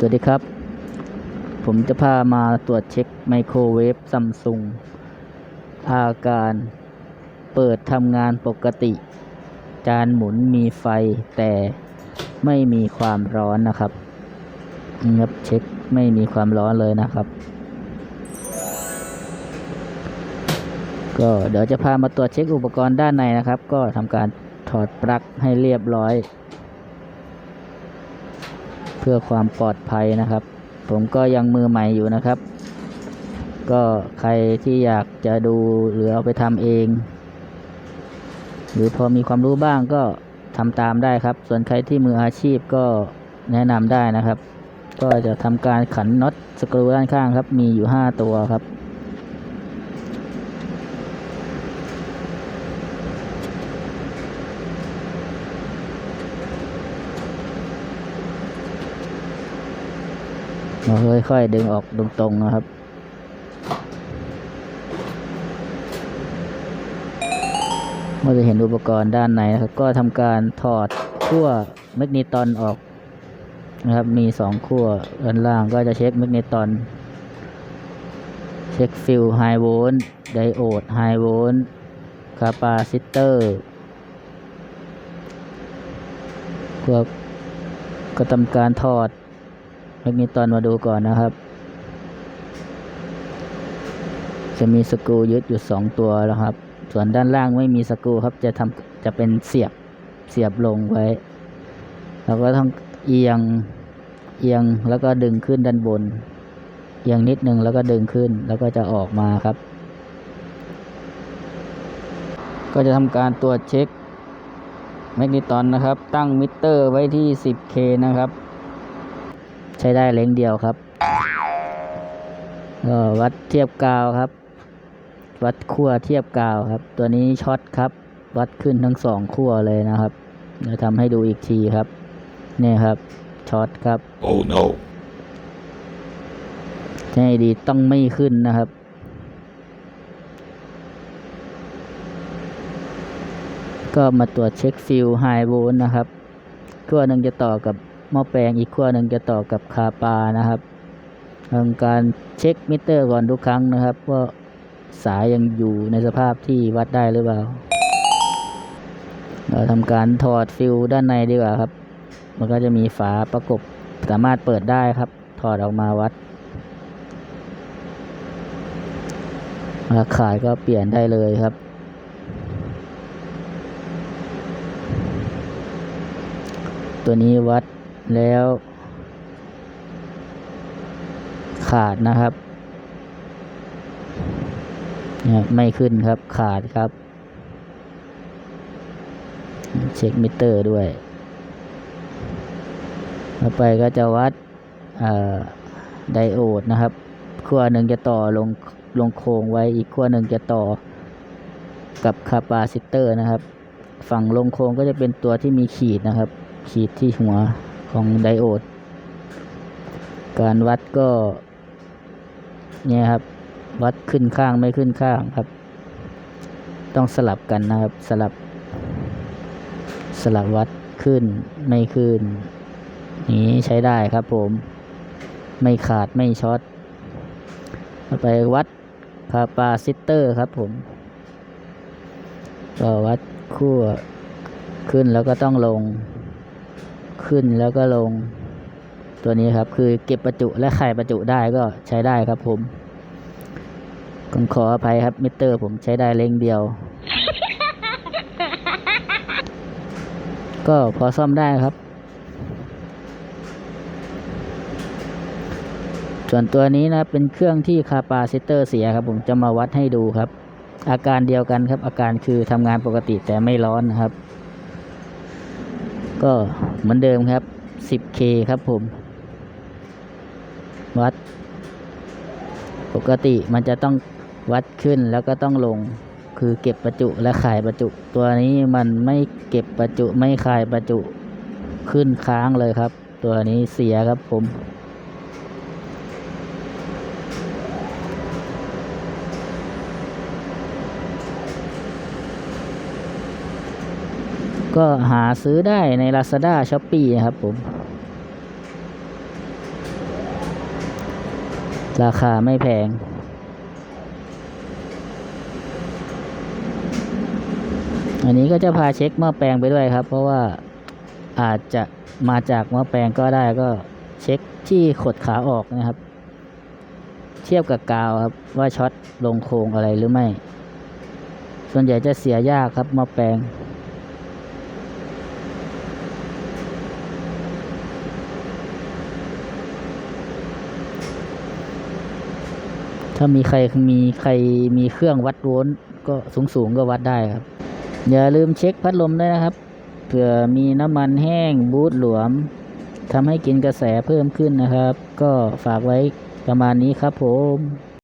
สวัสดีครับ ผมจะพามาตรวจเช็คไมโครเวฟซัมซุงอาการเปิดทำงานปกติ จานหมุนมีไฟแต่ไม่มีความร้อนนะครับครับเช็คไม่มีความร้อนเลยนะครับ ก็เดี๋ยวจะพามาตรวจเช็คอุปกรณ์ด้านในนะครับ ก็ทำการถอดปลั๊กให้เรียบร้อย พื่อความปลอดภัยนะครับ ผมก็ยังมือใหม่อยู่นะครับ ก็ใครที่อยากจะดูหรือเอาไปทำเอง หรือพอมีความรู้บ้างก็ทำตามได้ครับ ส่วนใครที่มืออาชีพก็แนะนำได้นะครับ ก็จะทำการขันน็อตสกรูด้านข้างครับ มีอยู่ 5 ตัวครับ เราค่อยๆดึงออกตรงๆนะครับ เมื่อจะเห็นอุปกรณ์ด้านในนะครับ ก็ทำการถอดขั้วแมกนีตอนออกนะครับ มีสองขั้วด้านล่างก็จะเช็คแมกนีตอน เช็คฟิลไฮโวลต์ไดโอดไฮโวลต์คาปาซิเตอร์พวกก็ทำการถอด แมกนีตอนมาดูก่อนนะครับ จะมีสกูยึดอยู่สองตัวแล้วครับ ส่วนด้านล่างไม่มีสกูครับ จะทำจะเป็นเสียบเสียบลงไว้เราก็ต้องเอียงเอียงแล้วก็ดึงขึ้นด้านบน เอียงนิดนึงแล้วก็ดึงขึ้นแล้วก็จะออกมาครับ ก็จะทำการตรวจเช็คแมกนีตอนนะครับ ตั้งมิเตอร์ไว้ที่ 10K นะครับ ใช้ได้เล้งเดียวครับก็วัดเทียบกาวครับ วัดขั้วเทียบกาวครับ ตัวนี้ช็อตครับ วัดขึ้นทั้งสองขั้วเลยนะครับเดี๋ยวทำให้ดูอีกทีครับ นี่ครับช็อตครับ Oh no. ให้ดีต้องไม่ขึ้นนะครับก็มาตรวจเช็คฟิลไฮโวลต์นะครับขั้วหนึ่งจะต่อกับ หม้อแปลงอีกขั้วหนึ่งจะต่อกับคาปานะครับทำการเช็คมิเตอร์ก่อนทุกครั้งนะครับ ว่าสายยังอยู่ในสภาพที่วัดได้หรือเปล่า เราทำการถอดฟิลด้านในดีกว่าครับ มันก็จะมีฝาประกบสามารถเปิดได้ครับ ถอดออกมาวัดราขายก็เปลี่ยนได้เลยครับ ตัวนี้วัด แล้ว ขาดนะครับ ไม่ขึ้นครับขาดครับ เช็คมิเตอร์ด้วย ต่อไปก็จะวัดไดโอดนะครับขั้วหนึ่งจะต่อลงลงโครงไว้อีกขั้วหนึ่งจะต่อกับคาปาซิเตอร์นะครับ ฝั่งลงโครงก็จะเป็นตัวที่มีขีดนะครับ ขีดที่หัว ของไดโอด การวัดก็ เนี่ยครับ วัดขึ้นข้างไม่ขึ้นข้างครับ ต้องสลับกันนะครับ สลับ สลับวัดขึ้นไม่ขึ้น นี้ใช้ได้ครับผม ไม่ขาดไม่ช็อตไปวัดคาปาซิเตอร์ครับผมก็วัดขั้วขึ้นแล้วก็ต้องลง ขึ้นแล้วก็ลง ตัวนี้ครับ คือเก็บประจุและไข่ประจุได้ก็ใช้ได้ครับผมผมขออภัยครับ มิเตอร์ผมใช้ได้เล็งเดียว ก็พอซ่อมได้ครับ ส่วนตัวนี้นะเป็นเครื่องที่คาปาซิเตอร์เสียครับ ผมจะมาวัดให้ดูครับ อาการเดียวกันครับ อาการคือทำงานปกติแต่ไม่ร้อนนะครับ ก็เหมือนเดิมครับ 10K ครับผม วัด ปกติมันจะต้องวัดขึ้นแล้วก็ต้องลง คือเก็บประจุและขายประจุ ตัวนี้มันไม่เก็บประจุไม่ขายประจุขึ้นค้างเลยครับ ตัวนี้เสียครับผม ก็หาซื้อได้ใน Lazada s h o p e e นะครับผม ราคาไม่แพง อันนี้ก็จะพาเช็คหม้อแปลงไปด้วยครับ เพราะว่าอาจจะมาจากหม้อแปลงก็ได้ก็เช็คที่ขดขาออกนะครับ เทียบกับกาวครับว่าช็อตลงโครงอะไรหรือไม่ ส่วนใหญ่จะเสียยากครับหม้อแปลง ถ้ามีใครมีใครมีเครื่องวัดโวลต์ก็สูงสูงก็วัดได้ครับ อย่าลืมเช็คพัดลมด้วยนะครับ เผื่อมีน้ำมันแห้งบูทหลวมทำให้กินกระแสเพิ่มขึ้นนะครับ ก็ฝากไว้ประมาณนี้ครับผม